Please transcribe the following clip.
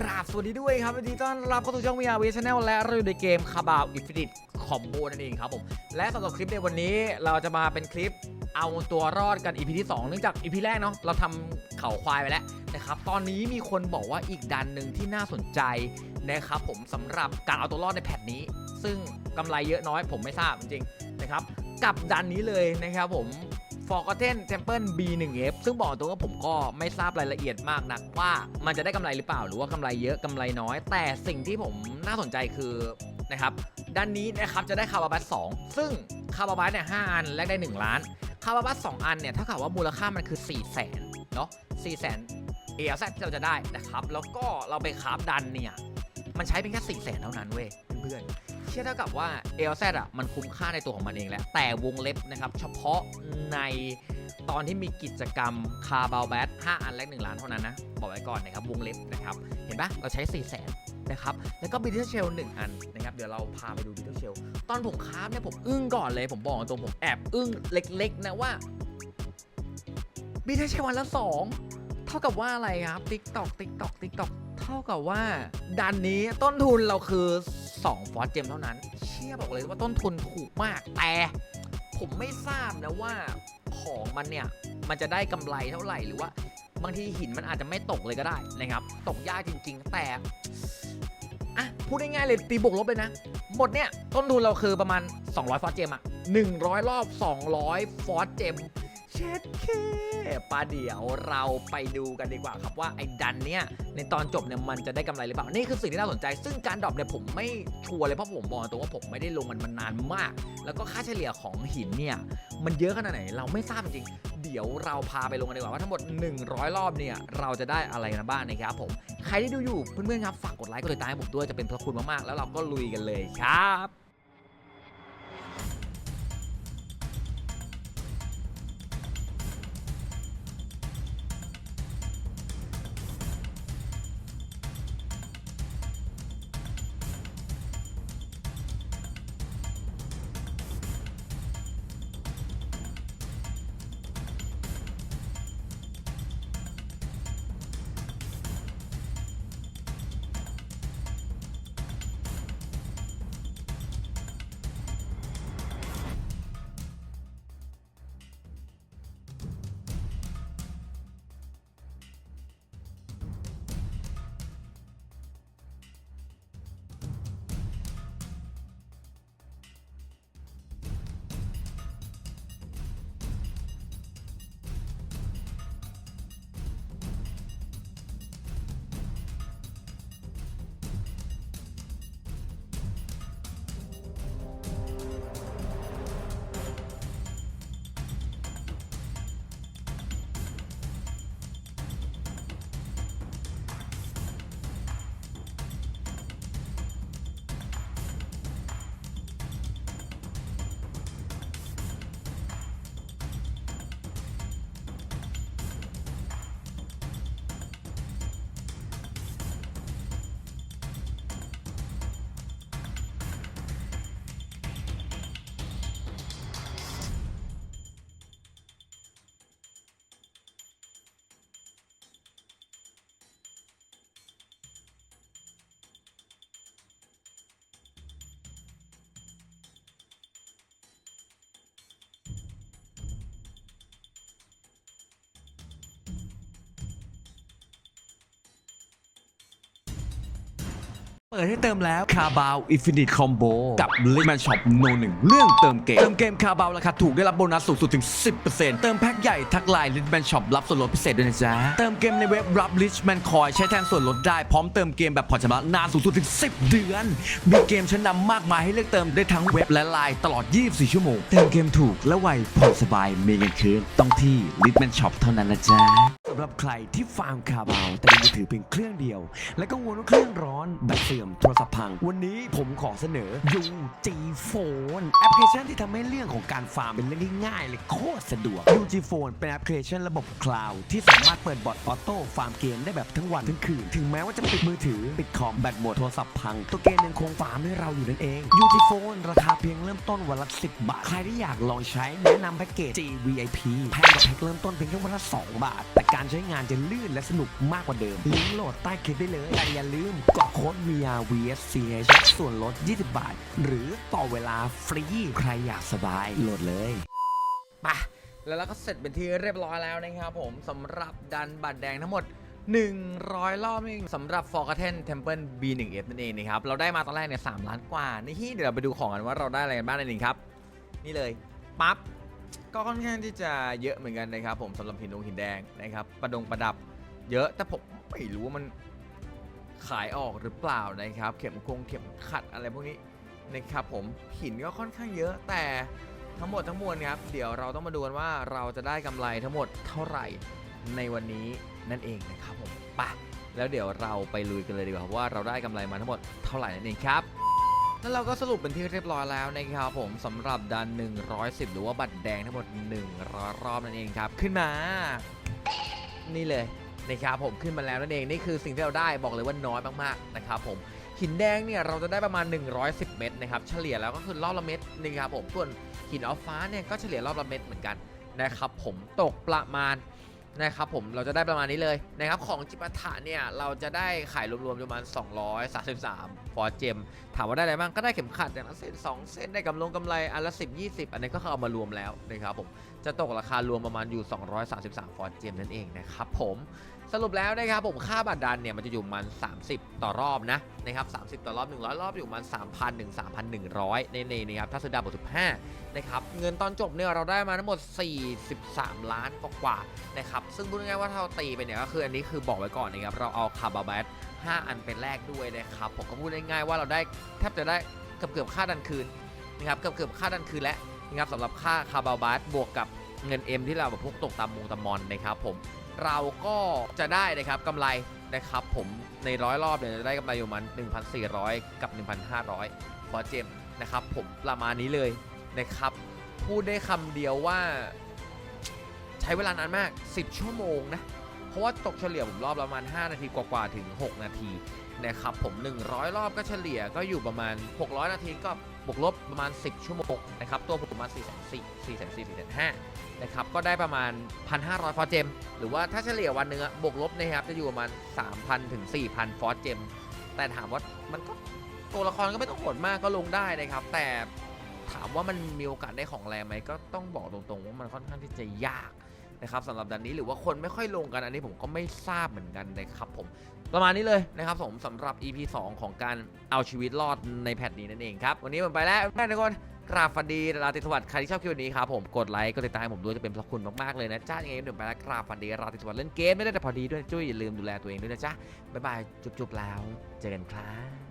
กราบสวัสดีด้วยครับยินดีต้อนรับเข้าสู่ช่อง VR v Channel และเราอยู่ในเกมคาบาวอินฟินิตคอมโบนั่นเองครับผม และสำหรับคลิปในวันนี้เราจะมาเป็นคลิปเอาตัวรอดกัน EP ที่ 2 เนื่องจาก EP แรกเนาะเราทำเข่าควายไปแล้วนะครับ ตอนนี้มีคนบอกว่าอีกดันหนึ่งที่น่าสนใจนะครับผมสำหรับการเอาตัวรอดในแพทนี้ ซึ่งกำไรเยอะน้อยผมไม่ทราบจริงๆนะครับกับดันนี้เลยนะครับผม Forgotten Temple B1F ซึ่งบอกตรงว่าผมก็ไม่ทราบรายละเอียดมากนักว่ามันจะได้กำไรหรือเปล่าหรือว่ากำไรเยอะกำไรน้อย แต่สิ่งที่ผมน่าสนใจคือนะครับด้านนี้นะครับจะได้คาร์บาบัส2ซึ่งคาร์บาบัสเนี่ย5อันแลกได้ 1 ล้านคาร์บาบัส2อันเนี่ยถ้ากับว่ามูลค่ามันคือ 4 0 0แสนเนาะ4 0 0แสนเอลแซที่เราจะได้นะครับ แล้วก็เราไปคราฟดันเนี่ยมันใช้เป็นแค่4 0 0แสนเท่านั้นเว้ยเพื่อนๆ เชื่อเท่ากับว่า l z อะมันคุ้มค่าในตัวของมันเองแหละแต่วงเล็บนะครับเฉพาะในตอนที่มีกิจกรรมคาบาลแบท5อันแรก1ล้านเท่านั้นนะ บอกไว้ก่อนนะครับวงเล็บนะครับ เห็นปะเราใช้ 4 0 0แสนนะครับ แล้วก็บิทเทอร์เชล1อันนะครับ เดี๋ยวเราพาไปดูบิทเทอร์เชลตอนผมคราฟเนี่ยผมอึ้งก่อนเลย ผมบอกตรงผมแอบอึ้งเล็กๆนะว่าบิทเทอร์เชลวันละ 2 เท่ากับว่าอะไรครับติ๊กตอกติ๊กตอกติ๊กตอกเท่ากับว่าดันนี้ต้นทุนเราคือ 2 ฟอสเจมเท่านั้น เชื่อบอกเลยว่าต้นทุนถูกมาก แต่ผมไม่ทราบนะว่าของมันเนี่ย มันจะได้กำไรเท่าไหร่หรือว่า บางทีหินมันอาจจะไม่ตกเลยก็ได้นะครับ ตกยากจริง ๆ แต่อะพูดง่ายๆเลยตีบวกลบเลยนะ หมดเนี่ย ต้นทุนเราคือประมาณ 200 ฟอสเจมอะ100 รอบ 200 ฟอสเจม เช็ดเคปาเดี๋ยวเราไปดูกันดีกว่าครับว่าไอ้ดันเนี่ยในตอนจบเนี่ยมันจะได้กำไรหรือเปล่า นี่คือสิ่งที่น่าสนใจ ซึ่งการดรอปเนี่ยผมไม่ชัวร์เลยเพราะผมบอกตัวว่าผมไม่ได้ลงมันมานานมาก แล้วก็ค่าเฉลี่ยของหินเนี่ยมันเยอะขนาดไหนเราไม่ทราบจริงๆเดี๋ยวเราพาไปลงกันดีกว่าว่าทั้งหมด 100 รอบเนี่ยเราจะได้อะไรกันบ้างนะครับผม ใครที่ดูอยู่เพื่อนๆครับฝากกดไลค์กดติดตามให้ผมด้วยจะเป็นพระคุณมากๆแล้วเราก็ลุยกันเลยครับ เปิดให้เติมแล้วคาบาวอินฟินิตคอมโบกับลิมันช็อปโนหนึ่งเรื่องเติมเกม เติมเกมคาบาวราคาถูกได้รับโบนัสสูงสุดถึง 10%เติมแพ็คใหญ่ทักไลน์ลิมันช็อปรับส่วนลดพิเศษด้วยนะจ๊ะ เติมเกมในเว็บรับลิชแมนคอยใช้แทนส่วนลดได้พร้อมเติมเกมแบบผ่อนชำระนานสูงสุดถึง 10 เดือน มีเกมชั้นนำมากมายให้เลือกเติมได้ทั้งเว็บและไลน์ตลอด 24 ชั่วโมง เติมเกมถูกและไวผ่อนสบายมีเงินคืนต้องที่ลิมันช็อปเท่านั้นนะจ๊ะสำหรับใครที่ฟาร์มคาบาวแต่มีมือถือเพียงเครื่องเดียว และกังวลว่าเครื่องร้อนแบตเสื่อมโทรศัพท์พัง วันนี้ผมขอเสนอยูจีโฟนแอปพลิเคชันที่ทำให้เรื่องของการฟาร์มเป็นเรื่องที่ง่ายเลยโคตรสะดวกยูจีโฟนเป็นแอปพลิเคชันระบบคลาวด์ที่สามารถเปิดบอทออโต้ฟาร์มเกมได้แบบทั้งวันทั้งคืนถึงแม้ว่าจะปิดมือถือปิดคอมแบตหมดโทรศัพท์พัง ตัวเกมยังคงฟาร์มให้เราอยู่นั่นเองยูจีโฟนราคาเพียงเริ่มต้นวันละ10 บาทใครที่อยากลองใช้แนะนำแพ็กเกจ GVIP แพงกว่าแพ็กเริ่มต้นเพียงแค่วันละ2บาท แต่การใช้งานจะลื่นและสนุกมากกว่าเดิม ลิงก์โหลดใต้คลิปได้เลย แต่อย่าลืมกดโค้ด VRVSCH ส่วนลด 20 บาท หรือต่อเวลาฟรี ใครอยากสบายโหลดเลยไปแล้วเราก็เสร็จเป็นที่เรียบร้อยแล้วนะครับผมสำหรับดันบัตรแดงทั้งหมด 100 รอบเองสำหรับ Forgotten Temple B1F นั่นเองนะครับ เราได้มาตอนแรกเนี่ย3ล้านกว่า นี่เดี๋ยวเราไปดูของกันว่าเราได้อะไรกันบ้างนั่นเองครับ นี่เลยปั๊บ ก็ค่อนข้างที่จะเยอะเหมือนกันนะครับ ผมสำหรับหินดงหินแดงนะครับ ประดงประดับเยอะแต่ผมไม่รู้ว่ามันขายออกหรือเปล่านะครับ เข็มคงเข็มขัดอะไรพวกนี้นะครับผมหินก็ค่อนข้างเยอะแต่ทั้งหมดทั้งมวลครับเดี๋ยวเราต้องมาดูกันว่าเราจะได้กำไรทั้งหมดเท่าไหร่ในวันนี้นั่นเองนะครับผมปะแล้วเดี๋ยวเราไปลุยกันเลยดีกว่าว่าเราได้กำไรมาทั้งหมดเท่าไหร่นั่นเองครับ แล้วเราก็สรุปเป็นที่เรียบร้อยแล้วนะครับผมสำหรับดัน 110 หรือว่าบัตรแดงทั้งหมด 100 รอบนั่นเองครับ ขึ้นมา นี่เลยนะครับผมขึ้นมาแล้วนั่นเองนี่คือสิ่งที่เราได้บอกเลยว่าน้อยมากๆนะครับผมหินแดงเนี่ยเราจะได้ประมาณ 110 เม็ดนะครับเฉลี่ยแล้วก็คือรอบละเม็ดนะครับผมส่วนหินอัลฟ้าเนี่ยก็เฉลี่ยรอบละเม็ดเหมือนกันนะครับผมตกประมาณ นะครับผมเราจะได้ประมาณนี้เลยนะครับของจิปาถะเนี่ยเราจะได้ขายรวมๆประมาณ 233ฟอร์เจมถามว่าได้อะไรบ้างก็ได้เข็มขัดอย่างละเส้น2 เส้นได้กำลงกำไรอันละ 10 20 อันนี้ก็คือเอามารวมแล้วนะครับผมจะตกราคารวมประมาณอยู่ 233ฟอร์เจมนั่นเองนะครับผม สรุปแล้วนะครับผมค่าบัตรดันเนี่ยมันจะอยู่มัน 30 ต่อรอบนะนะครับ30 ต่อรอบ 100 รอบอยู่มัน 3,000ถึง3,100 ในในนะครับถ้าซื้อดาวบท15นะครับเงินตอนจบเนี่ยเราได้มาทั้งหมด 43 ล้านกว่าๆนะครับซึ่งพูดง่ายๆว่าถ้าเราตีไปเนี่ยก็คืออันนี้คือบอกไว้ก่อนนะครับเราเอาคาร์บาแบท5อันเป็นแรกด้วยนะครับผมก็พูดง่ายๆว่าเราได้แทบจะได้เกือบเกือบค่าดันคืนนะครับเกือบเกือบค่าดันคืนแล้วนะครับสำหรับค่าคาร์บาแบทบวกกับเงิน M ที่เราแบบพวกตกตามมงตามมอนนะครับผม เราก็จะได้นะครับกำไรนะครับผมในร้อยรอบเนี่ยจะได้กำไรอยู่ประมัน 1,400 กับ 1,500ฟอเจมนะครับผมประมาณนี้เลยนะครับ พูดได้คำเดียวว่า ใช้เวลานานมาก 10 ชั่วโมงนะ เพราะว่าตกเฉลี่ยผมรอบประมาณ 5 นาทีกว่าๆถึง 6 นาที นะครับผม 100 รอบก็เฉลี่ยก็อยู่ประมาณ 600 นาทีก็บวกลบประมาณ 10 ชั่วโมงนะครับตัวผมประมาณ4 4 4 4 4 4 5นะครับก็ได้ประมาณ 1,500 ฟอร์เจม หรือว่าถ้าเฉลี่ยวันนึงอะบวกลบนะครับจะอยู่ประมาณ 3,000 ถึง 4,000 ฟอร์เจม แต่ถามว่ามันก็ตัวละครก็ไม่ต้องโหดมากก็ลงได้นะครับ แต่ถามว่ามันมีโอกาสได้ของแรงไหมก็ต้องบอกตรงๆว่ามันค่อนข้างที่จะยาก นะครับสำหรับดันนี้หรือว่าคนไม่ค่อยลงกันอันนี้ผมก็ไม่ทราบเหมือนกันนะครับผมประมาณนี้เลยนะครับผมสำหรับ EP 2 ของการเอาชีวิตรอดในแพทนี้นั่นเองครับวันนี้ผมไปแล้วแม่ทุกคนกราบฟันดีราตรีสวัสดิ์ใครที่ชอบคลิปนี้ครับผมกดไลค์กดติดตามผมด้วยจะเป็นพระคุณมากๆเลยนะจ้ายังไงเดี๋ยวไปแล้วกราบฟันดีราตรีสวัสดิ์เล่นเกมไม่ได้แต่พอดีด้วยจุ้ยอย่าลืมดูแลตัวเองด้วยนะจ๊ะบ๊ายบายจุ๊บๆแล้ว เจอกันครับ